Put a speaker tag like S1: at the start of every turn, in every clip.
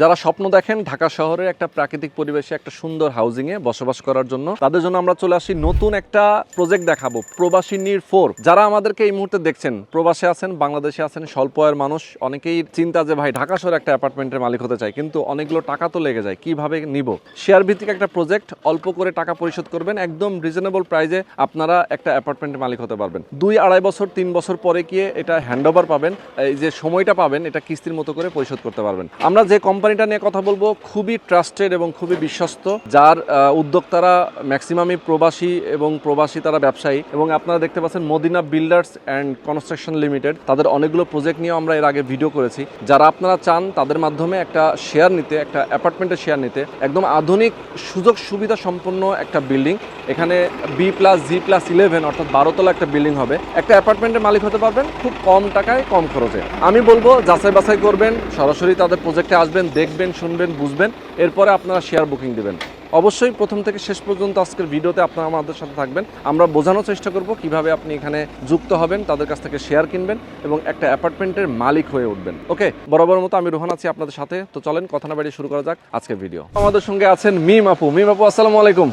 S1: যারা স্বপ্ন দেখেন ঢাকা শহরে একটা প্রাকৃতিক পরিবেশে একটা সুন্দর হাউজিং এ বসবাস করার জন্য, তাদের জন্য আমরা চলে আসি নতুন একটা প্রজেক্ট দেখাবো, প্রবাসী নির ফোর। যারা আমাদেরকে এই মুহূর্তে দেখছেন, প্রবাসে আছেন, বাংলাদেশে আছেন, স্বল্প আয়ের মানুষ, অনেকেই চিন্তা যে, ভাই, ঢাকা শহরে একটা অ্যাপার্টমেন্টের মালিক হতে চাই। কিন্তু অনেকগুলো টাকা তো লেগে যায়, কীভাবে নিব? শেয়ার ভিত্তিক একটা প্রজেক্ট অল্প করে টাকা পরিশোধ করবেন, একদম রিজনেবল প্রাইজে আপনারা একটা অ্যাপার্টমেন্টের মালিক হতে পারবেন। দুই, আড়াই বছর, তিন বছর পরে গিয়ে এটা হ্যান্ডওভার পাবেন, এই যে সময়টা পাবেন, এটা কিস্তির মতো করে পরিশোধ করতে পারবেন। আমরা যে কোম্পানিটা নিয়ে কথা বলব, খুবই ট্রাস্টেড এবং খুবই বিশ্বস্ত, যার উদ্যোক্তারা ম্যাক্সিমামই প্রবাসী এবং প্রবাসী তারা ব্যবসায়ী এবং আপনারা দেখতে পাচ্ছেন Madina builders and construction limited তাদের অনেকগুলো প্রজেক্ট নিয়ে আমরা এর আগে ভিডিও করেছি। যারা আপনারা চান তাদের মাধ্যমে একটা শেয়ার নিতে, একটা অ্যাপার্টমেন্টের শেয়ার নিতে, একদম আধুনিক সুযোগ সুবিধা সম্পন্ন একটা বিল্ডিং এখানে B plus G plus eleven অর্থাৎ বারোতলা একটা বিল্ডিং হবে। একটা অ্যাপার্টমেন্টের মালিক হতে পারবেন খুব কম টাকায়, কম খরচে। আমি বলব যাচাই বাছাই করবেন, সরাসরি তাদের প্রজেক্টে আসবেন দেখবেন শুনবেন বুঝবেন। এরপরে আপনারা শেয়ার বুকিং দিবেন। অবশ্যই প্রথম থেকে শেষ পর্যন্ত আজকের ভিডিওতে আপনারা আমাদের সাথে থাকবেন। আমরা বোঝানোর চেষ্টা করব কীভাবে আপনি এখানে যুক্ত হবেন তাদের কাছ থেকে শেয়ার কিনবেন এবং একটা অ্যাপার্টমেন্টের মালিক হয়ে উঠবেন। ওকে বরাবর মতো আমি রোহান আছি আপনাদের সাথে। তো চলেন কথা না বাড়িয়ে শুরু করা যাক আজকের ভিডিও। আমাদের সঙ্গে আছেন মিম আপু। মিম আপু আসসালামু আলাইকুম।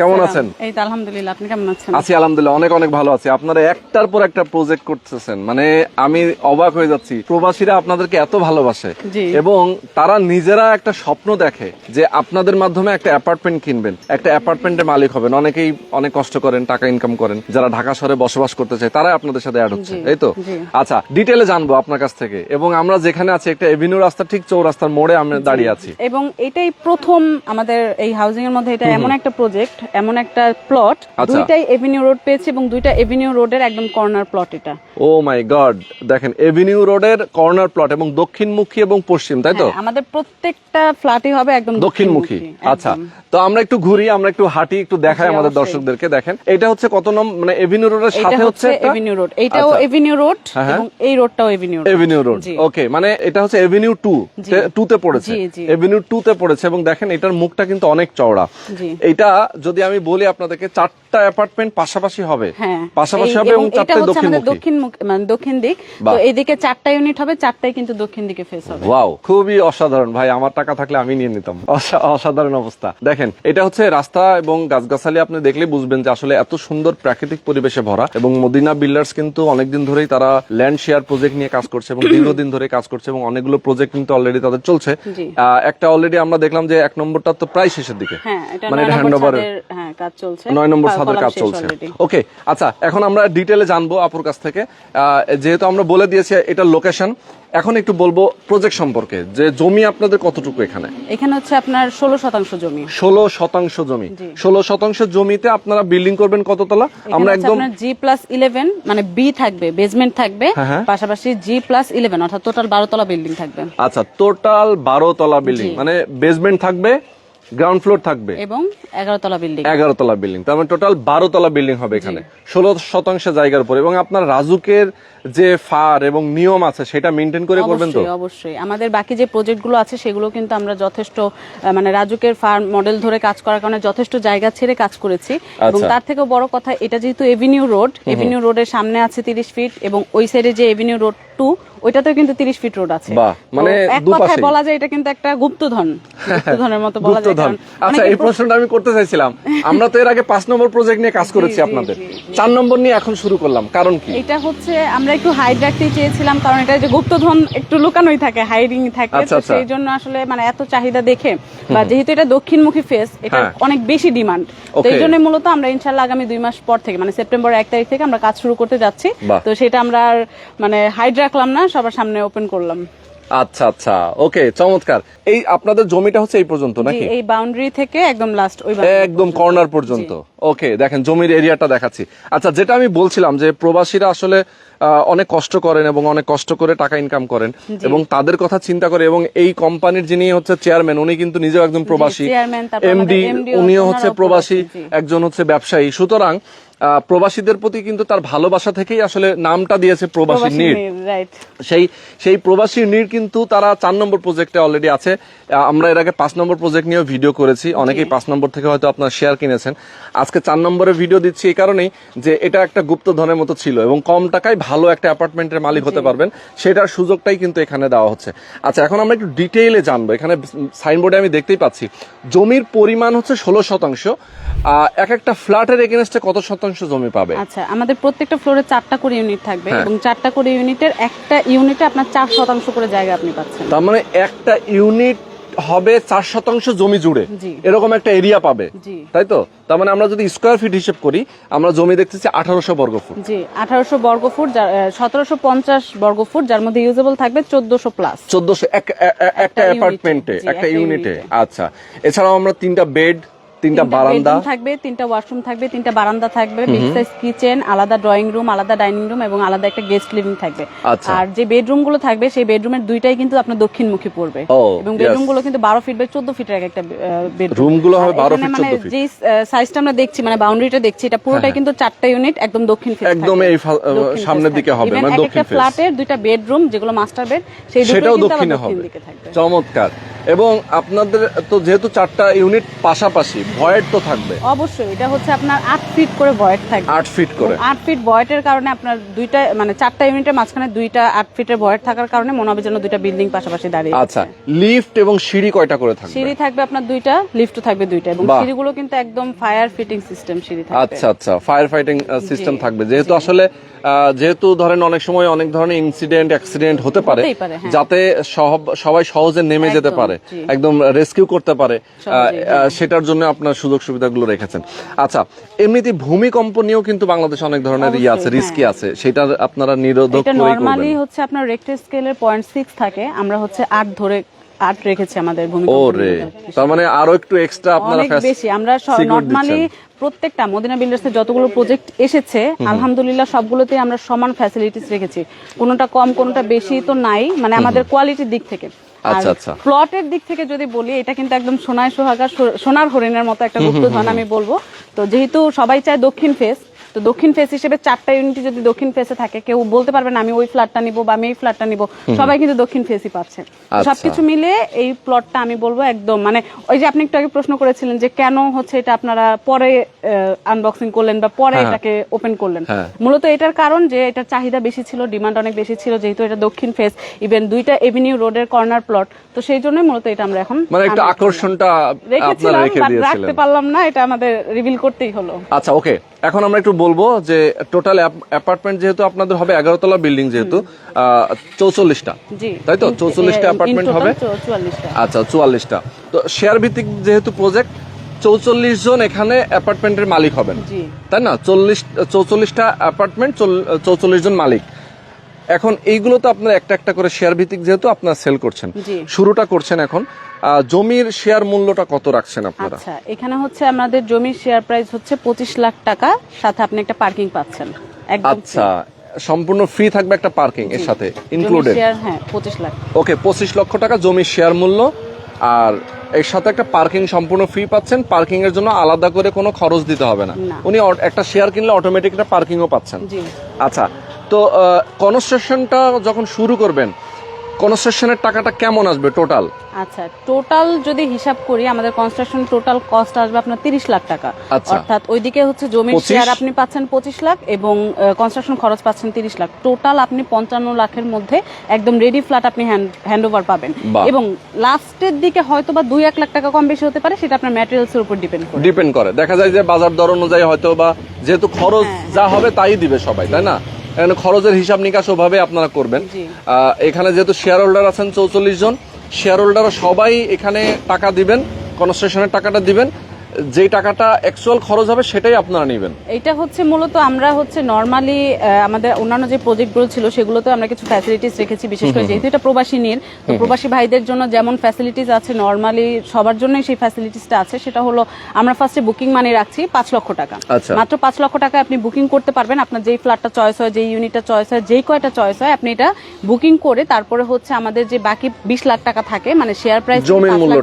S1: কেমন আছেন?
S2: এই তো আলহামদুলিল্লাহ আপনি কেমন আছেন?
S1: আছি আলহামদুলিল্লাহ অনেক অনেক ভালো আছি। আপনারা একটার পর একটা প্রজেক্ট করতেছেন। মানে আমি অবাক হয়ে যাচ্ছি। প্রবাসীরা আপনাদেরকে এত ভালোবাসে। এবং তারা নিজেরা একটা স্বপ্ন দেখে যে আপনাদের মাধ্যমে একটা অ্যাপার্টমেন্ট কিনবেন একটা অ্যাপার্টমেন্টের মালিক হবেন অনেকেই অনেক কষ্ট করেন টাকা ইনকাম করেন যারা ঢাকা শহরে বসবাস করতে চায় তারাই আপনাদের সাথে অ্যাড হচ্ছে এই তো? আচ্ছা ডিটেলে জানব আপনার কাছ থেকে এবং আমরা যেখানে আছি একটা এভিনিউ রাস্তা ঠিক চৌরাস্তার মোড়ে আমরা দাঁড়িয়ে আছি।
S2: এবং এটাই প্রথম আমাদের এই হাউজিং এর মধ্যে এটা এমন একটা প্রজেক্ট এমন একটা প্লট
S1: আচ্ছা।
S2: দুইটাই এভিনিউ রোড পেয়েছে এবং দুইটা এভিনিউ রোডের একদম কর্নার প্লট এটা।
S1: ও মাই গড দেখেন এভিনিউ রোডের কর্নার প্লট এবং দক্ষিণমুখী এবং পশ্চিম তাই তো?
S2: হ্যাঁ, আমাদের প্রত্যেকটা ফ্ল্যাটই হবে একদম
S1: দক্ষিণমুখী। আচ্ছা তো আমরা একটু ঘুরি আমরা একটু হাঁটি একটু দেখাই আমাদের দর্শকদেরকে দেখেন। এটা হচ্ছে কত নম্বর মানে এভিনিউ রোডের সাথে হচ্ছে
S2: এভিনিউ রোড এইটাও
S1: আচ্ছা।
S2: এভিনিউ রোড
S1: হ্যাঁ, হ্যাঁ।
S2: এবং এই রোডটাও avenue road
S1: avenue road okay মানে এটা হচ্ছে এভিনিউ টু
S2: জি।
S1: টু তে পড়েছে। এভিনিউ টু তে পড়েছে এবং দেখেন এটার মুখটা কিন্তু অনেক চওড়া। এটা যদি আমি বলি আপনাদেরকে চারটা অ্যাপার্টমেন্ট পাশাপাশি হবে।
S2: হ্যাঁ।
S1: পাশাপাশি হবে এবং
S2: আমাদের
S1: দক্ষিণমুখী।
S2: দক্ষিণ মানে দক্ষিণ দিক। তো এইদিকে চারটা ইউনিট হবে চারটাই কিন্তু দক্ষিণ দিকে ফেস হবে।
S1: ওয়াও খুবই অসাধারণ। ভাই আমার টাকা থাকলে আমি নিয়ে নিতাম। অসাধারণ অবস্থা। দেখেন এটা হচ্ছে রাস্তা এবং গাছগাছালি আপনি দেখলে বুঝবেন যে আসলে এত সুন্দর প্রাকৃতিক পরিবেশে ভরা এবং মদিনা বিল্ডার্স কিন্তু অনেকদিন ধরেই তারা ল্যান্ড শেয়ার প্রজেক্ট নিয়ে কাজ করছে এবং দীর্ঘদিন ধরে কাজ করছে এবং অনেকগুলো প্রজেক্ট কিন্তু অলরেডি তাদের চলছে। একটা অলরেডি আমরা দেখলাম যে এক নম্বরটা তো প্রায় শেষের দিকে।
S2: হ্যাঁ
S1: মানে
S2: নয়
S1: এটা হ্যান্ডওভার
S2: হ্যাঁ কাজ চলছে।
S1: নয় নম্বর ছাদের কাজ চলছে। ওকে আচ্ছা এখন আমরা ডিটেলে জানব আপুর কাছ থেকে। যেহেতু আমরা বলে দিয়েছি এটার লোকেশন এখন একটু বলব প্রজেক্ট সম্পর্কে যে জমি আপনাদের কতটুকু এখানে?
S2: এখানে হচ্ছে আপনার ষোলো শতাংশ জমি।
S1: ষোলো শতাংশ জমি। ষোলো শতাংশ জমিতে আপনারা বিল্ডিং করবেন কততলা? আমরা একদম
S2: জি প্লাস ইলেভেন মানে বি থাকবে বেসমেন্ট থাকবে
S1: হ্যাঁ, হ্যাঁ।
S2: পাশাপাশি জি প্লাস ইলেভেন অর্থাৎ টোটাল বারো তলা বিল্ডিং থাকবে।
S1: আচ্ছা টোটাল বারো তলা বিল্ডিং মানে বেসমেন্ট থাকবে গ্রাউন্ড ফ্লোর থাকবে।
S2: এবং এগারো তলা বিল্ডিং
S1: এগারো তলা বিল্ডিং তার মানে টোটাল বারো তলা বিল্ডিং হবে এখানে। ষোলো শতাংশ জায়গার উপর। এবং আপনার রাজুকের যে ফার এবং নিয়ম আছে সেটা মেনটেন করে করবেন তো?
S2: অবশ্যই আমাদের বাকি যে প্রজেক্টগুলো আছে সেগুলো কিন্তু আমরা যথেষ্ট মানে রাজুকের ফার মডেল ধরে কাজ করার কারণে যথেষ্ট জায়গা ছেড়ে কাজ করেছি। এবং
S1: আচ্ছা।
S2: তার থেকেও বড় কথা এটা যেহেতু এভিনিউ রোড এভিনিউ রোডের সামনে আছে তিরিশ ফিট এবং ওই সাইডে যে এভিনিউ রোড টু ওইটাতেও কিন্তু তিরিশ ফিট রোড আছে।
S1: মানে
S2: এক কথায় বলা যায় এটা কিন্তু একটা গুপ্তধন গুপ্তধনের মতো বলা যায়
S1: আচ্ছা এই প্রশ্নটা আমি করতে চাইছিলাম। আমরা তো এর আগে পাঁচ নম্বর প্রজেক্ট নিয়ে কাজ করেছি আপনাদের। চার নম্বর নিয়ে এখন শুরু করলাম। কারণ কি?
S2: এটা হচ্ছে আমরা একটু হাইড রাখতে চেয়েছিলাম কারণ এটা যে গুপ্তধন একটু লুকানোই থাকে হাইডিং থাকে।
S1: আচ্ছা,
S2: তো
S1: আচ্ছা।
S2: সেই জন্য আসলে মানে এত চাহিদা দেখে বা যেহেতু এটা দক্ষিণমুখী ফেস এটা
S1: হ্যাঁ।
S2: অনেক বেশি ডিমান্ড তো এই জন্য মূলত আমরা ইনশাল্লাহ আগামী দুই মাস পর থেকে মানে সেপ্টেম্বর এক তারিখ থেকে আমরা কাজ শুরু করতে যাচ্ছি। তো সেটা আমরা মানে হাইড রাখলাম না সবার সামনে ওপেন করলাম।
S1: আচ্ছা আচ্ছা। ওকে চমৎকার। এই আপনাদের জমিটা হচ্ছে এই পর্যন্ত নাকি?
S2: এই বাউন্ডারি থেকে একদম লাস্ট ওই
S1: একদম কর্নার পর্যন্ত। ওকে দেখেন জমির এরিয়াটা দেখাচ্ছি। আচ্ছা যেটা আমি বলছিলাম যে প্রবাসীরা আসলে অনেক কষ্ট করেন এবং অনেক কষ্ট করে টাকা ইনকাম করেন এবং তাদের কথা চিন্তা করে এবং এই কোম্পানির যিনি হচ্ছে চেয়ারম্যান উনি কিন্তু নিজেও একজন প্রবাসী এমডি উনিও হচ্ছে প্রবাসী একজন হচ্ছে ব্যবসায়ী। সুতরাং প্রবাসীদের প্রতি কিন্তু তার ভালোবাসা থেকেই আসলে নামটা দিয়েছে প্রবাসী
S2: রাইট
S1: সেই সেই প্রবাসী নীড় কিন্তু তারা চার নম্বর প্রজেক্টে অলরেডি আছে। আমরা এর আগে পাঁচ নম্বর প্রজেক্ট নিয়েও ভিডিও করেছি। অনেকেই পাঁচ নম্বর থেকে হয়তো আপনার শেয়ার কিনেছেন। আজকে চার নম্বরে ভিডিও দিচ্ছি এই কারণেই যে এটা একটা গুপ্তধনের মতো ছিল এবং কম টাকায় ভালো একটা অ্যাপার্টমেন্টের মালিক হতে পারবেন। সেটার সুযোগটাই কিন্তু এখানে দেওয়া হচ্ছে। আচ্ছা এখন আমরা একটু ডিটেইলে জানব। এখানে সাইনবোর্ডে আমি দেখতেই পাচ্ছি। জমির পরিমাণ হচ্ছে ষোলো শতাংশ। এক একটা ফ্ল্যাটের এগেনস্টে কত শতাংশ জমি পাবে।
S2: আচ্ছা আমাদের প্রত্যেকটা ফ্লোরে চারটা করে ইউনিট থাকবে
S1: হ্যাঁ।
S2: এবং চারটা করে ইউনিটের একটা ইউনিটে আপনার চার শতাংশ করে জায়গা আপনি পাচ্ছেন।
S1: তার মানে একটা ইউনিট হবে চার শতাংশ জমি জুড়ে। এরকম একটা এরিয়া পাবে। তাই তো? তার মানে আমরা যদি স্কোয়ার ফিট হিসেব করি আমরা জমি দেখতেছি আঠারোশো বর্গ ফুট।
S2: জি আঠারোশো বর্গ ফুট সতেরোশো পঞ্চাশ বর্গ ফুট যার মধ্যে ইউজেবল থাকবে চোদ্দশো প্লাস
S1: চোদ্দশো একটা অ্যাপার্টমেন্টে একটা ইউনিটে আচ্ছা এছাড়াও আমরা তিনটা বেড তিনটা বারান্দা।
S2: থাকবে তিনটা ওয়াশরুম থাকবে তিনটা বারান্দা থাকবে বিগ সাইজ কিচেন আলাদা ড্রয়িং রুম আলাদা ডাইনিং রুম এবং আলাদা একটা গেস্ট লিভিং থাকবে।
S1: আচ্ছা।
S2: আর যে বেডরুমগুলো থাকবে সেই বেডরুমের দুইটাই কিন্তু আপনার দক্ষিণমুখী পড়বে। এবং বেডরুমগুলো কিন্তু বারো ফিট বাই চোদ্দ ফিটের এক একটা বেডরুম।
S1: গুলো হবে 12 feet,
S2: মানে
S1: 14।
S2: যে সাইজটা আমরা দেখছি মানে বাউন্ডারিটা দেখছি এটা পুরোটাই
S1: হ্যাঁ,
S2: কিন্তু চারটা ইউনিট একদম দক্ষিণ face
S1: একদম এই সামনের দিকে হবে, মানে দক্ষিণ
S2: একটা
S1: face।
S2: ফ্ল্যাটের দুইটা বেডরুম যেগুলো মাস্টার বেড সেই
S1: দুটো
S2: কিন্তু
S1: দক্ষিণ
S2: দিকে থাকবে।
S1: চমৎকার। এবং আপনাদের তো যেহেতু চারটা ইউনিট পাশাপাশি ভয়েড তো থাকবে।
S2: অবশ্যই এটা হচ্ছে আপনার আট ফিট করে ভয়েড থাকবে।
S1: আট ফিট করে।
S2: আট ফিট বয়েটের কারণে আপনার দুইটা মানে চারটা ইউনিটের মাঝখানে দুইটা আট ফিটের বয়েট থাকার কারণে মনে হবে যেন দুইটা বিল্ডিং পাশাপাশি দাঁড়িয়ে
S1: আচ্ছা লিফট এবং সিঁড়ি কয়টা করে থাকবে?
S2: সিঁড়ি থাকবে আপনার দুইটা লিফটও থাকবে দুইটা এবং সিঁড়িগুলো কিন্তু একদম ফায়ার ফিটিং সিস্টেম সিঁড়ি থাকবে।
S1: আচ্ছা আচ্ছা ফায়ার ফাইটিং সিস্টেম থাকবে। যেহেতু আসলে যেহেতু ধরেন অনেক সময় অনেক ধরনের ইনসিডেন্ট অ্যাক্সিডেন্ট হতে পারে
S2: পারে, হ্যাঁ।
S1: যাতে সব- সবাই সহজে নেমে যেতে
S2: একদম,
S1: পারে একদম রেস্কিউ করতে পারে সেটার জন্য আপনার সুযোগ সুবিধাগুলো রেখেছেন। আচ্ছা এমনিতে ভূমিকম্প নিয়েও কিন্তু বাংলাদেশে অনেক ধরনের ইয়ে আছে রিস্কি
S2: হ্যাঁ।
S1: আছে সেটার আপনারা নিরোধক
S2: নরমালি হচ্ছে আপনার রেক্টার স্কেলের পয়েন্ট সিক্স থাকে আমরা হচ্ছে আট ধরে আট রেখেছি আমাদের ভূমিকম্প
S1: তার মানে আরও একটু এক্সট্রা আপনারা
S2: অনেক বেশি আমরা নর্মালি প্রত্যেকটা মদিনা বিল্ডার্সের যতগুলো প্রজেক্ট এসেছে আলহামদুলিল্লাহ সবগুলোতে আমরা সমান ফ্যাসিলিটিস রেখেছি। কোনোটা কম কোনোটা বেশি তো নাই মানে আমাদের কোয়ালিটির দিক থেকে।
S1: আচ্ছা, আচ্ছা।
S2: প্লটের দিক থেকে যদি বলি এটা কিন্তু একদম সোনায় সোহাগা সোনার হরিণের মতো একটা গুপ্তধন আমি বলব তো যেহেতু সবাই চায় দক্ষিণ ফেস তো দক্ষিণ ফেস হিসেবে চারটা ইউনিটি যদি দক্ষিণ ফেসে থাকে কেউ বলতে পারবে না আমি ওই ফ্ল্যাটটা নিব বা আমি এই ফ্ল্যাটটা নিব। সবাই কিন্তু দক্ষিণ ফেসই পাচ্ছে।
S1: আচ্ছা।
S2: সবকিছু মিলে এই প্লটটা আমি বলব একদম মানে ওই যে আপনি একটু আগে প্রশ্ন করেছিলেন যে কেন হচ্ছে এটা আপনারা পরে আনবক্সিং করলেন বা পরে
S1: হ্যাঁ।
S2: এটাকে ওপেন করলেন?
S1: হ্যাঁ।
S2: মূলত এটার কারণ যে এটার চাহিদা বেশি ছিল ডিমান্ড অনেক বেশি ছিল যেহেতু এটা দক্ষিণ ফেস ইভেন দুইটা এভিনিউ রোডের কর্নার প্লট তো সেই জন্যই মূলত এটা আমরা এখন
S1: মানে একটু আকর্ষণটা আপনারা
S2: রেখেছিলাম
S1: রেখে দিয়েছিলেন
S2: রাখতে পারলাম না এটা আমাদের রিভিল করতেই হলো।
S1: আচ্ছা ওকে এখন আমরা একটু বলব যে টোটাল অ্যাপার্টমেন্ট যেহেতু আপনাদের হবে এগারো তলা বিল্ডিং যেহেতু চৌচল্লিশটা। তাই তো? 44 টা apartment হবে? আচ্ছা চুয়াল্লিশটা। তো শেয়ার ভিত্তিক যেহেতু প্রজেক্ট চৌচল্লিশ জন এখানে অ্যাপার্টমেন্টের মালিক হবেন। তাই না? চল্লিশ চৌচল্লিশটা অ্যাপার্টমেন্ট চৌচল্লিশ জন মালিক। এখন এইগুলো তো আপনার একটা একটা করে শেয়ার ভিত্তিক যেহেতু আপনার সেল করছেন। শুরুটা করছেন এখন। জমির শেয়ার মূল্যটা কত রাখছেন আপনারা?
S2: আচ্ছা এখানে হচ্ছে আমাদের জমির শেয়ার প্রাইস হচ্ছে পঁচিশ লাখ টাকা সাথে আপনি একটা পার্কিং পাচ্ছেন।
S1: আচ্ছা সম্পূর্ণ ফ্রি থাকবে একটা পার্কিং এর সাথে ইনক্লুডেড
S2: হ্যাঁ পঁচিশ লাখ।
S1: ওকে পঁচিশ লক্ষ টাকা জমির শেয়ার মূল্য আর এর সাথে একটা পার্কিং সম্পূর্ণ ফ্রি পাচ্ছেন পার্কিং এর জন্য আলাদা করে কোনো খরচ দিতে হবে না।
S2: না।
S1: উনি একটা শেয়ার কিনলে অটোমেটিক একটা পার্কিংও পাচ্ছেন। আচ্ছা তো কনস্ট্রাকশনটা যখন শুরু করবেন কনস্ট্রাকশনের টাকাটা কেমন আসবে টোটাল
S2: আচ্ছা টোটাল যদি হিসাব করি আমাদের কনস্ট্রাকশন টোটাল কস্ট আসবে আপনার তিরিশ লাখ টাকা।
S1: আচ্ছা।
S2: অর্থাৎ ওইদিকে হচ্ছে জমির
S1: 25
S2: শেয়ার আপনি পাচ্ছেন পঁচিশ লাখ এবং কনস্ট্রাকশন খরচ পাচ্ছেন তিরিশ লাখ। টোটাল আপনি পঞ্চান্ন লাখের মধ্যে একদম রেডি ফ্ল্যাট আপনি হ্যান্ড ওভার পাবেন। এবং লাস্টের দিকে হয়তো বা দুই এক লাখ টাকা কম বেশি হতে পারে সেটা আপনার ম্যাটেরিয়ালস এর উপর ডিপেন্ড করে।
S1: ডিপেন্ড করে। দেখা যায় যে বাজার দর অনুযায়ী হয়তো বা যেহেতু খরচ
S2: হ্যাঁ,
S1: যা হবে তাই দিবে সবাই তাই না? এখানে খরচের হিসাব নিকাশ ওভাবে আপনারা করবেন। আহ, এখানে যেহেতু শেয়ার হোল্ডার আছেন চৌচল্লিশ জন শেয়ার হোল্ডার সবাই এখানে টাকা দিবেন কনস্ট্রাকশনের টাকাটা দিবেন। যেই টাকাটা অ্যাকচুয়াল খরচ হবে সেটাই আপনারা নেবেন।
S2: এটা হচ্ছে মূলত আমরা হচ্ছে নর্মালি আমাদের অন্যান্য যে প্রজেক্টগুলো ছিল সেগুলোতে আমরা কিছু ফ্যাসিলিটিস রেখেছি বিশেষ করে যেহেতু এটা প্রবাসী নির তো প্রবাসী ভাইদের জন্য যেমন ফ্যাসিলিটিস আছে নর্মালি সবার জন্যই সেই ফ্যাসিলিটিসটা আছে। সেটা হলো আমরা ফার্স্টে বুকিং মানি রাখছি পাঁচ লক্ষ টাকা।
S1: আচ্ছা।
S2: মাত্র পাঁচ লক্ষ টাকা আপনি বুকিং করতে পারবেন। আপনার যেই ফ্ল্যাটটা চয়েস হয় যেই ইউনিটটা চয়েস হয় যেই কয়টা চয়েস হয় আপনি এটা বুকিং করে তারপরে হচ্ছে আমাদের যে বাকি বিশ লাখ টাকা থাকে মানে শেয়ার প্রাইস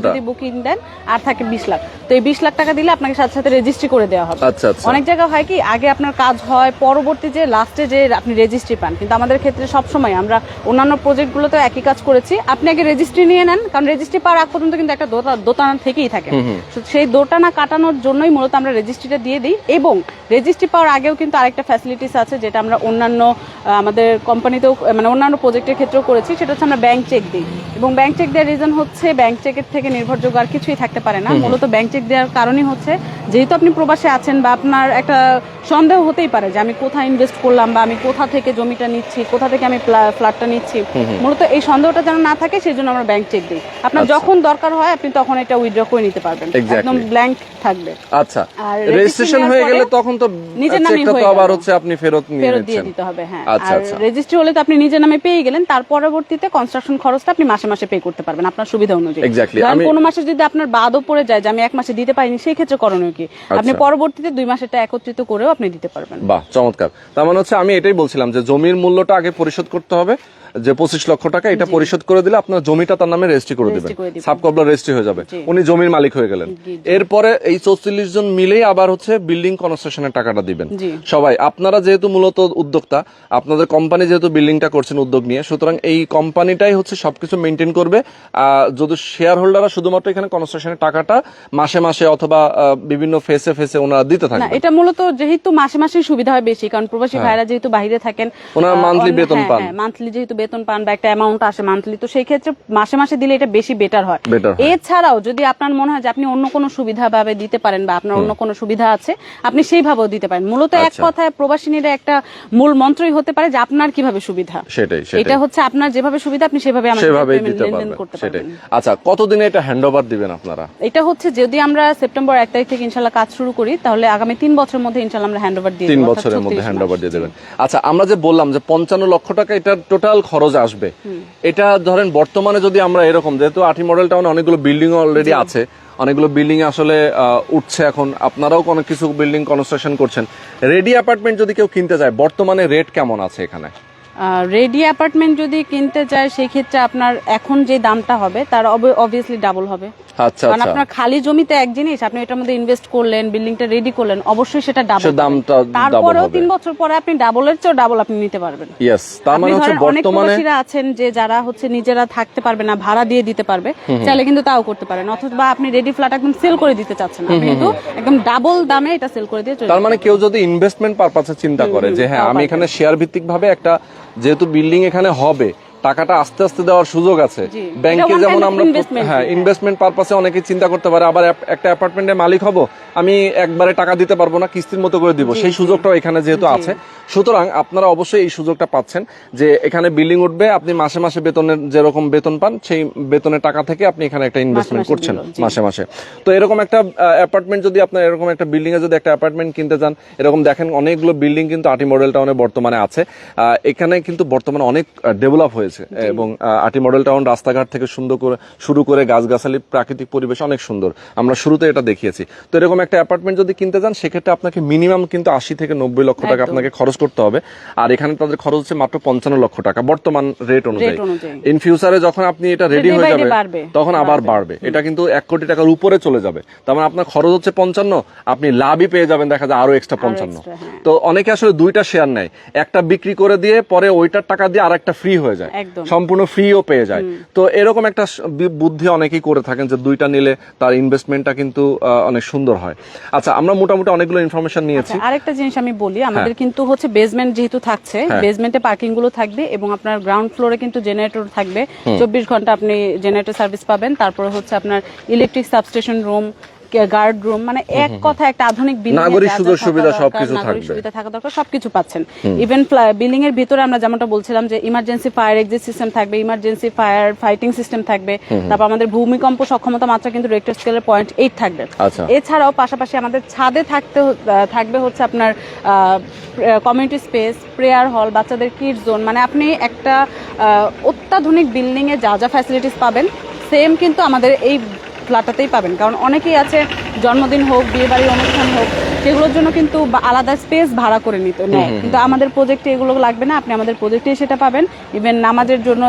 S2: যদি বুকিং দেন আর থাকে বিশ লাখ। তো এই বিশ লাখ টাকা টাকা দিলে আপনাকে সাথে সাথে রেজিস্ট্রি করে দেওয়া হবে।
S1: আচ্ছা আচ্ছা।
S2: অনেক জায়গা হয় কি আগে আপনার কাজ হয় পরবর্তী যে লাস্টে যে আপনি রেজিস্ট্রি পান। কিন্তু আমাদের ক্ষেত্রে সব সময় আমরা অন্যান্য প্রজেক্টগুলোতে একই কাজ করেছি। আপনি আগে রেজিস্ট্রি নিয়ে নেন কারণ রেজিস্ট্রি পাওয়ার আগ পর্যন্ত কিন্তু একটা দোতা- দোটানা থেকেই থাকে। সেই দোটানা কাটানোর জন্যই মূলত আমরা রেজিস্ট্রিটা দিয়ে দিই। এবং রেজিস্ট্রি পাওয়ার আগেও কিন্তু আরেকটা ফ্যাসিলিটিস আছে যেটা আমরা অন্যান্য আমাদের কোম্পানিতেও মানে অন্যান্য প্রজেক্টের ক্ষেত্রেও করেছি সেটা হচ্ছে আমরা ব্যাংক চেক দিই। এবং ব্যাংক চেক দেওয়ার রিজন হচ্ছে ব্যাংক চেকের থেকে নির্ভরযোগ্য আর কিছুই থাকতে পারে না। মূলত ব্যাংক চেক দেওয়ার কারণই হচ্ছে যেহেতু আপনি প্রবাসে আছেন বা আপনার একটা সন্দেহ হতেই পারে যে আমি কোথায় ইনভেস্ট করলাম বা আমি কোথা থেকে জমিটা নিচ্ছি কোথা থেকে আমি ফ্ল্যাটটা নিচ্ছি। মূলত এই সন্দেহটা যেন না থাকে সেই জন্য আমরা ব্যাংক চেক দিই। আপনার
S1: আচ্ছা।
S2: যখন দরকার হয় আপনি তখন এটা উইথড্র করে নিতে পারবেন। একদম ব্ল্যাঙ্ক থাকবে।
S1: আচ্ছা।
S2: আর
S1: রেজিস্ট্রেশন হয়ে গেলে তখন তো
S2: নিজের
S1: তো
S2: হয়ে
S1: আবার হচ্ছে আপনি ফেরত নিয়ে
S2: ফেরত দিয়ে দিতে হবে হ্যাঁ।
S1: আচ্ছা,
S2: আর
S1: আচ্ছা।
S2: রেজিস্ট্রি হলে তো আপনি নিজের নামে পেয়ে গেলেন তার পরবর্তীতে কনস্ট্রাকশন খরচটা আপনি মাসে মাসে পে করতে পারবেন আপনার সুবিধা অনুযায়ী।
S1: আমি-
S2: কোনো মাসে যদি আপনার বাদও পড়ে যায় যে আমি এক মাসে দিতে পারিনি সেই ক্ষেত্রে করণীয় কি? আপনি
S1: আচ্ছা।
S2: পরবর্তীতে দুই মাসেরটা একত্রিত করেও আপনি দিতে পারবেন।
S1: বাহ চমৎকার। তার মানে হচ্ছে আমি এটাই বলছিলাম যে জমির মূল্যটা আগে পরিশোধ করতে হবে যে পঁচিশ লক্ষ টাকা এটা পরিশোধ করে দিলে আপনার জমিটা তার নামে রেজিস্ট্রি করে দিবেন। সাবকবলা রেজিস্ট্রি হয়ে যাবে। উনি জমির মালিক হয়ে গেলেন। এরপরে এই চৌচল্লিশ জন মিলেই আবার হচ্ছে বিল্ডিং কনস্ট্রাকশনের টাকাটা দিবেন। সবাই আপনারা যেহেতু মূলত উদ্যোক্তা আপনাদের কোম্পানি যেহেতু বিল্ডিংটা করছেন উদ্যোগ নিয়ে সুতরাং এই কোম্পানিটাই হচ্ছে সবকিছু মেনটেন করবে। আহ, যদি শেয়ার হোল্ডাররা শুধুমাত্র এখানে কনস্ট্রাকশনের টাকাটা মাসে মাসে অথবা আহ, বিভিন্ন ফেসে ফেসে ওনারা দিতে
S2: না
S1: থাকবে
S2: এটা মূলত যেহেতু মাসে মাসে সুবিধা হয় বেশি কারণ প্রবাসী ভাইরা যেহেতু বাইরে থাকেন
S1: হ্যাঁ। ওনারা monthly বেতন পান।
S2: মান্থলি যেহেতু বেতন পান বা একটা অ্যামাউন্ট আসে মান্থলি তো সেই ক্ষেত্রে মাসে মাসে দিলে এটা বেশি বেটার হয়।
S1: হয়।
S2: এছাড়াও যদি আপনার মনে হয় যে আপনি অন্য কোনো সুবিধা ভাবে দিতে পারেন বা আপনার অন্য কোনো সুবিধা আছে আপনি সেইভাবেও দিতে পারেন। মূলত এক
S1: আচ্ছা।
S2: কথায় প্রবাসিনীরা একটা মূল মন্ত্রই হতে পারে যে আপনার কীভাবে সুবিধা।
S1: সেটাই সেটাই।
S2: এটা হচ্ছে আপনার যেভাবে সুবিধা আপনি সেভাবে আমাদের লেনদেন করতে
S1: সেটাই
S2: পারবেন।
S1: আচ্ছা কতদিনে এটা হ্যান্ড ওভার দিবেন আপনারা?
S2: এটা হচ্ছে যদি আমরা সেপ্টেম্বর এক তারিখ থেকে ইনশাল্লাহ কাজ শুরু করি তাহলে আগামী তিন বছরের মধ্যে ইনশাল্লাহ আমরা হ্যান্ড ওভার দিয়ে
S1: তিন বছরের মধ্যে হ্যান্ড ওভার দিয়ে দেবেন। আচ্ছা আমরা যে বললাম যে পঞ্চান্ন লক্ষ টাকা এটার টোটাল খরচ আসবে। এটা ধরেন বর্তমানে যদি আমরা এরকম যেহেতু আটি মডেল টাউনে অনেকগুলো বিল্ডিং অলরেডি আছে অনেকগুলো বিল্ডিং আসলে উঠছে এখন আপনারাও অনেক কিছু বিল্ডিং কনস্ট্রাকশন করছেন। রেডি অ্যাপার্টমেন্ট যদি কেউ কিনতে যায় বর্তমানে রেট কেমন আছে এখানে?
S2: রেডি অ্যাপার্টমেন্ট যদি কিনতে চায় সেই ক্ষেত্রে আপনার এখন যে দামটা হবে তার অবভিয়াসলি ডাবল হবে।
S1: আচ্ছা
S2: কারণ
S1: আচ্ছা।
S2: আপনার খালি জমিতে এক জিনিস আপনি এটার মধ্যে ইনভেস্ট করলেন বিল্ডিংটা রেডি করলেন অবশ্যই সেটা ডাবল
S1: দামটা
S2: তারপরেও তিন বছর পরে আপনি ডাবলের চেয়েও ডাবল আপনি নিতে পারবেন।
S1: ইয়েস তার মানে হচ্ছে বর্তমানে
S2: আছেন যে যারা হচ্ছে নিজেরা থাকতে পারবে না ভাড়া দিয়ে দিতে পারবে চাইলে কিন্তু তাও করতে পারেন। অথবা আপনি রেডি ফ্ল্যাট একদম সেল করে দিতে চাচ্ছেন। কিন্তু একদম ডাবল দামে এটা সেল করে দিয়ে চলে
S1: তার মানে কেউ যদি ইনভেস্টমেন্ট পারপাসে চিন্তা করে যে হ্যাঁ আমি এখানে শেয়ার ভিত্তিক ভাবে একটা যেহেতু বিল্ডিং এখানে হবে টাকাটা আস্তে আস্তে দেওয়ার সুযোগ আছে ব্যাংকে যেমন আমরা হ্যাঁ। ইনভেস্টমেন্ট পারপাসে অনেকে চিন্তা করতে পারে আবার এক- একটা অ্যাপার্টমেন্টের মালিক হব আমি একবারে টাকা দিতে পারব না কিস্তির মতো করে দিব। সেই সুযোগটাও এখানে যেহেতু আছে। সুতরাং আপনারা অবশ্যই এই সুযোগটা পাচ্ছেন যে এখানে বিল্ডিং উঠবে আপনি মাসে মাসে বেতনের যেরকম বেতন পান সেই বেতনের টাকা থেকে আপনি এখানে একটা ইনভেস্টমেন্ট করছেন মাসে মাসে। তো এরকম একটা অ্যাপার্টমেন্ট যদি আপনার এরকম একটা বিল্ডিং এ যদি একটা অ্যাপার্টমেন্ট কিনতে চান এরকম দেখেন অনেকগুলো বিল্ডিং কিন্তু আটি মডেল টাউনে বর্তমানে আছে। এখানে কিন্তু বর্তমানে অনেক ডেভেলপ হয়েছে এবং আটি মডেল টাউন রাস্তাঘাট থেকে সুন্দর করে শুরু করে গাছগাছালি প্রাকৃতিক পরিবেশ অনেক সুন্দর। আমরা শুরুতে এটা দেখিয়েছি। তো এরকম একটা অ্যাপার্টমেন্ট যদি কিনতে চান সেক্ষেত্রে আপনাকে মিনিমাম কিন্তু আশি থেকে নব্বই লক্ষ টাকা আপনাকে খরচ করতে হবে। আর এখানে তাদের খরচ হচ্ছে মাত্র পঞ্চান্ন লক্ষ টাকা বর্তমান রেট অনুযায়ী। ইন ফিউচারে যখন আপনি এটা রেডি হয়ে যাবে তখন আবার বাড়বে। এটা কিন্তু এক কোটি টাকার উপরে চলে যাবে। তার মানে আপনার খরচ হচ্ছে পঞ্চান্ন আপনি লাভই পেয়ে যাবেন দেখা যায় আরও এক্সট্রা পঞ্চান্ন।
S2: হ্যাঁ।
S1: তো অনেকে আসলে দুইটা শেয়ার নেয়। একটা বিক্রি করে দিয়ে পরে ওইটার টাকা দিয়ে আর একটা ফ্রি হয়ে যায়। সম্পূর্ণ ফ্রিও পেয়ে যায়। তো এরকম একটা বুদ্ধি অনেকেই করে থাকেন যে দুইটা নিলে তার ইনভেস্টমেন্টটা কিন্তু অনেক সুন্দর হয়। আচ্ছা আমরা মোটামুটি অনেকগুলো ইনফরমেশন নিয়েছি।
S2: আচ্ছা, আরেকটা জিনিস আমি বলি আমাদের কিন্তু হচ্ছে বেসমেন্ট যেহেতু থাকছে
S1: হ্যাঁ।
S2: বেসমেন্টে পার্কিংগুলো থাকবে এবং আপনার গ্রাউন্ড ফ্লোরে কিন্তু জেনারেটর থাকবে। চব্বিশ ঘণ্টা আপনি জেনারেটর সার্ভিস পাবেন তারপরে হচ্ছে আপনার electric substation room guard room মানে এক কথা একটা আধুনিক এ
S1: নাগরিক সুযোগ সুবিধা সবকিছু থাকবে।
S2: সুবিধা থাকা দরকার সবকিছু পাচ্ছেন। ইভেন বিল্ডিং এর ভিতরে আমরা যেমনটা বলছিলাম যে ইমার্জেন্সি ফায়ার এক্সিট সিস্টেম থাকবে ইমার্জেন্সি ফায়ার ফাইটিং সিস্টেম থাকবে তারপর আমাদের ভূমিকম্প সক্ষমতা মাত্রা কিন্তু রেক্টর স্কেলের পয়েন্ট এইট থাকবে।
S1: আচ্ছা।
S2: এছাড়াও পাশাপাশি আমাদের ছাদে থাকতে থাকবে হচ্ছে আপনার কমিউনিটি স্পেস প্রেয়ার হল বাচ্চাদের কিড জোন মানে আপনি একটা অত্যাধুনিক বিল্ডিং এ যা যা ফ্যাসিলিটিস পাবেন সেম কিন্তু আমাদের এই ফ্ল্যাটটাতেই পাবেন। কারণ অনেকেই আছে জন্মদিন হোক বিয়ে বাড়ির অনুষ্ঠান হোক সেগুলোর জন্য কিন্তু আলাদা স্পেস ভাড়া করে নিতে নেয়। কিন্তু আমাদের প্রজেক্টে এগুলো লাগবে না আপনি আমাদের প্রজেক্টে সেটা পাবেন। ইভেন নামাজের জন্য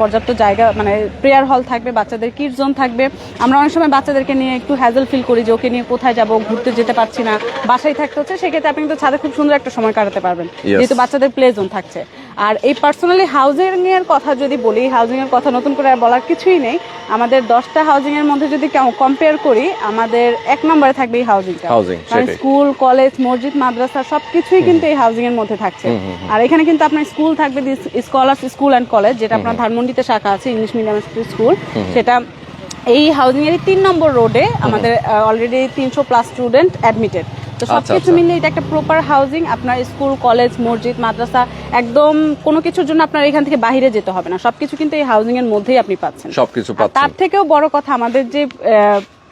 S2: পর্যাপ্ত জায়গা মানে প্রেয়ার হল থাকবে বাচ্চাদের কিড জোন থাকবে। আমরা অনেক সময় বাচ্চাদেরকে নিয়ে একটু হ্যাজেল ফিল করি যে ওকে নিয়ে কোথায় যাব? ঘুরতে যেতে পারছি না। বাসায় থাকতে হচ্ছে সেক্ষেত্রে আপনি কিন্তু ছাদে খুব সুন্দর একটা সময় কাটাতে পারবেন। যেহেতু বাচ্চাদের প্লে জোন থাকছে। আর এই পার্সোনালি হাউজিং এর কথা যদি বলি হাউজিং এর কথা নতুন করে আর বলার কিছুই নেই। আমাদের দশটা হাউজিং এর মধ্যে যদি কম্পেয়ার করি আমাদের এক নম্বরে থাকবে এই হাউজিংটা কারণ স্কুল কলেজ মসজিদ মাদ্রাসা সবকিছুই কিন্তু এই হাউজিং এর মধ্যে থাকছে। আর এখানে কিন্তু আপনার স্কুল থাকবে স্কলার্স স্কুল অ্যান্ড কলেজ যেটা আপনার ধানমন্ডিতে শাখা আছে ইংলিশ মিডিয়াম স্কুল সেটা এই হাউজিং এর তিন নম্বর রোডে আমাদের অলরেডি তিনশো প্লাস স্টুডেন্ট অ্যাডমিটেড তো
S1: আচ্ছা,
S2: সবকিছু
S1: আচ্ছা।
S2: মিলে এটা একটা প্রপার হাউজিং আপনার স্কুল কলেজ মসজিদ মাদ্রাসা একদম কোনো কিছুর জন্য আপনার এখান থেকে বাইরে যেতে হবে না। সবকিছু কিন্তু এই হাউজিং এর মধ্যেই আপনি পাচ্ছেন।
S1: সবকিছু
S2: তার থেকেও বড় কথা আমাদের যে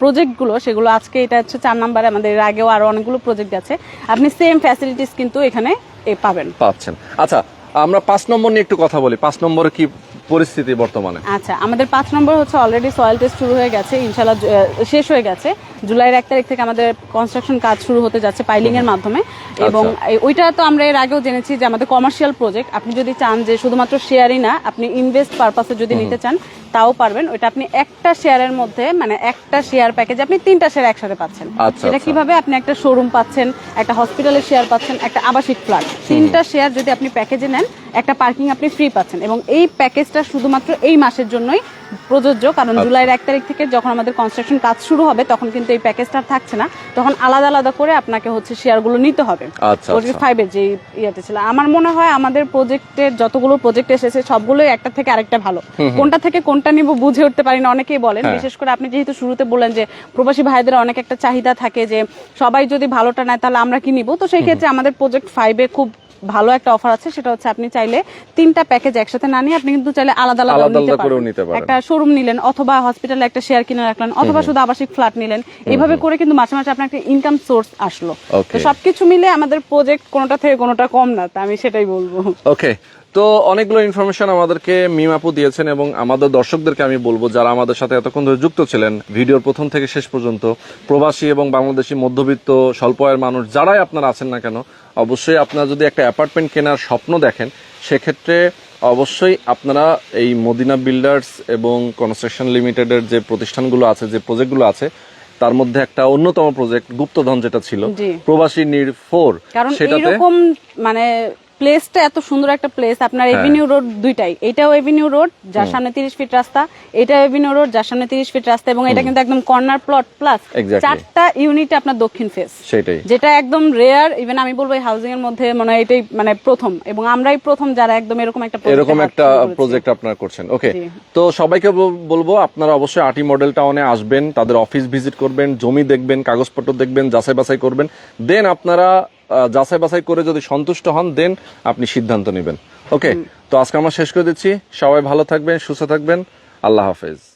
S2: প্রজেক্টগুলো সেগুলো আজকে এটা হচ্ছে চার নাম্বারে আমাদের এর আগেও আরও অনেকগুলো প্রজেক্ট আছে। আপনি সেম ফ্যাসিলিটিস কিন্তু এখানে পাবেন।
S1: পাচ্ছেন। আচ্ছা আমরা পাঁচ নম্বর নিয়ে একটু কথা বলি। পাঁচ নম্বরে কি পরিস্থিতি বর্তমানে?
S2: আচ্ছা আমাদের পাঁচ নম্বর হচ্ছে অলরেডি সয়েল টেস্ট শুরু হয়ে গেছে ইনশাল্লাহ শেষ হয়ে গেছে। জুলাইয়ের এক তারিখ থেকে আমাদের কনস্ট্রাকশন কাজ শুরু হতে যাচ্ছে পাইলিং এর মাধ্যমে। এবং ওইটা তো আমরা এর আগেও জেনেছি যে আমাদের কমার্শিয়াল প্রজেক্ট আপনি যদি চান যে শুধুমাত্র শেয়ারই না আপনি ইনভেস্ট পারপাসে যদি নিতে চান তাও পারবেন। ওইটা আপনি একটা শেয়ারের মধ্যে মানে একটা শেয়ার প্যাকেজে আপনি তিনটা শেয়ার একসাথে পাচ্ছেন।
S1: আচ্ছা,
S2: সেটা
S1: আচ্ছা।
S2: কীভাবে আপনি একটা শোরুম পাচ্ছেন একটা হসপিটালের শেয়ার পাচ্ছেন একটা আবাসিক ফ্ল্যাট তিনটা শেয়ার যদি আপনি প্যাকেজে নেন একটা পার্কিং আপনি ফ্রি পাচ্ছেন। এবং এই প্যাকেজটা শুধুমাত্র এই মাসের জন্যই প্রযোজ্য। কারণ
S1: আচ্ছা।
S2: জুলাইয়ের এক তারিখ থেকে যখন আমাদের কনস্ট্রাকশন কাজ শুরু হবে তখন কিন্তু এই প্যাকেজটা থাকছে না। তখন আলাদা আলাদা করে আপনাকে হচ্ছে শেয়ারগুলো নিতে হবে।
S1: আচ্ছা, আচ্ছা।
S2: ফাইভের যে ইয়েতে ছিল। আমার মনে হয় আমাদের প্রজেক্টের যতগুলো প্রজেক্ট এসেছে সবগুলোই একটা থেকে আরেকটা ভালো। কোনটা থেকে কোনটা নিব বুঝে উঠতে পারি না অনেকেই বলেন।
S1: হ্যাঁ।
S2: বিশেষ করে আপনি যেহেতু শুরুতে বললেন যে প্রবাসী ভাইদের অনেক একটা চাহিদা থাকে যে সবাই যদি ভালোটা নেয় তাহলে আমরা কি নিব? তো সেই ক্ষেত্রে আমাদের প্রজেক্ট ফাইভে খুব ভালো একটা অফার আছে সেটা হচ্ছে আপনি চাইলে তিনটা প্যাকেজ একসাথে না নিয়ে আপনি কিন্তু চাইলে আলাদা আলাদা নিতে পারেন। একটা শোরুম নিলেন অথবা হসপিটালে একটা শেয়ার কিনে রাখলেন অথবা শুধু আবাসিক ফ্ল্যাট নিলেন এইভাবে করে কিন্তু মাসে মাসে আপনার একটা ইনকাম সোর্স আসলো। তো সবকিছু মিলে আমাদের প্রজেক্ট কোনটা থেকে কোনোটা কম না তা আমি সেটাই বলব।
S1: ওকে তো অনেকগুলো ইনফরমেশন আমাদেরকে মিমাপু দিয়েছেন এবং আমাদের দর্শকদেরকে আমি বলব যারা আমাদের সাথে এতক্ষণ ধরে যুক্ত ছিলেন ভিডিওর প্রথম থেকে শেষ পর্যন্ত প্রবাসী এবং বাংলাদেশি মধ্যবিত্ত স্বল্প আয়ের মানুষ যারাই আপনারা আছেন না কেন অবশ্যই আপনারা যদি একটা অ্যাপার্টমেন্ট কেনার স্বপ্ন দেখেন সেক্ষেত্রে অবশ্যই আপনারা এই মদিনা বিল্ডার্স এবং কনস্ট্রাকশন লিমিটেডের যে প্রতিষ্ঠানগুলো আছে যে প্রজেক্টগুলো আছে তার মধ্যে একটা অন্যতম প্রজেক্ট গুপ্তধন যেটা ছিল প্রবাসী নির ফোর
S2: কারণ
S1: সেটাতে
S2: মানে প্লেসটা এত সুন্দর একটা প্লেস আপনার
S1: হ্যাঁ।
S2: এভিনিউ রোড দুইটাই। এটাও এভিনিউ রোড যার সামনে তিরিশ ফিট রাস্তা এটাও এভিনিউ রোড যার সামনে তিরিশ ফিট রাস্তা এবং এটা কিন্তু একদম কর্নার প্লট প্লাস চারটা ইউনিট আপনার দক্ষিণ ফেস
S1: সেটাই।
S2: যেটা একদম রেয়ার ইভেন আমি বলব এই হাউজিং এর মধ্যে মানে এটাই মানে প্রথম এবং আমরাই প্রথম যারা একদম এরকম একটা
S1: এরকম একটা প্রজেক্ট আপনারা করছেন। ওকে তো সবাইকে বলব আপনারা অবশ্যই আটি মডেল টাউনে আসবেন তাদের অফিস ভিজিট করবেন জমি দেখবেন কাগজপত্র দেখবেন যাচাই বাছাই করবেন। দেন আপনারা যাচাই বাছাই করে যদি সন্তুষ্ট হন, দেন আপনি সিদ্ধান্ত নেবেন। ওকে তো আজকে আমরা শেষ করে দিচ্ছি। সবাই ভালো থাকবেন, সুস্থ থাকবেন। আল্লাহ হাফেজ।